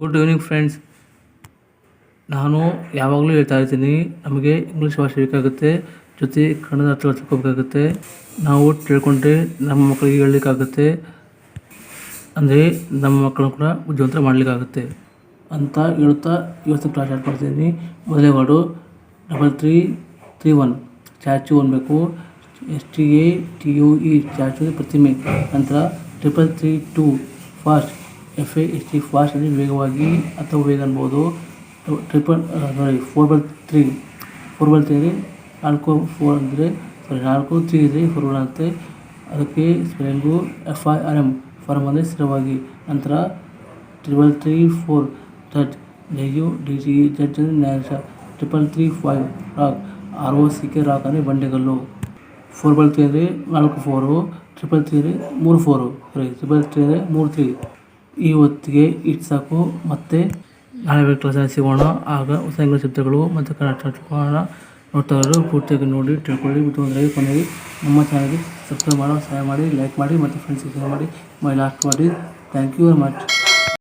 Good evening friends ನಾನು ಯಾವಾಗಲೂ ಹೇಳ್ತಾ ಇರ್ತೀನಿ ನಮಗೆ ಇಂಗ್ಲೀಷ್ ಭಾಷೆ ಬೇಕಾಗುತ್ತೆ, ಜೊತೆ ಕನ್ನಡ ಅರ್ಥ ತಿಳ್ಕೊಬೇಕಾಗುತ್ತೆ. ನಾವು ತಿಳ್ಕೊಂಡ್ರೆ ನಮ್ಮ ಮಕ್ಕಳಿಗೆ ಹೇಳಲಿಕ್ಕಾಗುತ್ತೆ. ಅಂದರೆ ನಮ್ಮ ಮಕ್ಕಳನ್ನು ಕೂಡ ಬುದ್ಧಿವಂತರ ಮಾಡಲಿಕ್ಕಾಗುತ್ತೆ ಅಂತ ಹೇಳುತ್ತಾ ಇವತ್ತು ಕ್ಲಾಸ್ ಸ್ಟಾರ್ಟ್ ಮಾಡ್ತಿದ್ದೀನಿ ಮೊದಲನೇ word double three three one statue ಅನ್ಬೇಕು S T A T U E statue ಪ್ರತಿಮೆ. ನಂತರ triple three two fast F A S T fast ಅಂದರೆ ವೇಗವಾಗಿ ಅಥವಾ ವೇಗ ಅನ್ಬೋದು. ಟ್ರಿಪಲ್ ಸಾರಿ ಫೋರ್ ಬಲ್ ತ್ರೀ ಫೋರ್ ಬಲ್ ತ್ರೀ ನಾಲ್ಕು ಫೋರ್ ಅಂದರೆ ಸಾರಿ ನಾಲ್ಕು ತ್ರೀ ಇದೆ ಫೋರ್ ಅಂತೆ ಅದಕ್ಕೆ spelling F I R M firm ಅಂದರೆ ಸ್ಥಿರವಾಗಿ. ನಂತರ triple three four judge J U D G Z ಅಂದರೆ ನ್ಯಾಯಾಧೀಶ triple three five rock R O C K rock ಅಂದರೆ ಬಂಡೆಗಲ್ಲು. ಫೋರ್ ಬಲ್ ತ್ರೀ ನಾಲ್ಕು ಫೋರು ಟ್ರಿಪಲ್ ತ್ರೀ ಮೂರು ಫೋರು ಸಾರಿ ಟ್ರಿಪಲ್ ತ್ರೀ ಅಂದರೆ ಮೂರು ತ್ರೀ ಈ ಹೊತ್ತಿಗೆ ಇಟ್ ಸಾಕು ಮತ್ತೆ ನಾಳೆ ಕ್ಲಾಸಲ್ಲಿ ಸಿಗೋಣ. ಆಗ ಹೊಸ ಇಂಗ್ಲೀಷ್ ಶಬ್ದಗಳು ಮತ್ತು ಕನ್ನಡ ನೋಡ್ತಾ ಇರೋರು ಪೂರ್ತಿಯಾಗಿ ನೋಡಿ ತಿಳ್ಕೊಳ್ಳಿ. ಬಿಟ್ಟು ಅಂದರೆ ಕೊನೆಗೆ ನಮ್ಮ ಚಾನಲ್ಗೆ ಸಬ್ಸ್ಕ್ರೈಬ್ ಮಾಡೋ, ಸಹಾಯ ಮಾಡಿ ಲೈಕ್ ಮಾಡಿ ಮತ್ತು ಫ್ರೆಂಡ್ಸ್ಗೆ ಶೇರ್ ಮಾಡಿ. ಮೈ ಲಾಸ್ಟ್ ಮಾಡಿ ಥ್ಯಾಂಕ್ ಯು ವೆರಿ ಮಚ್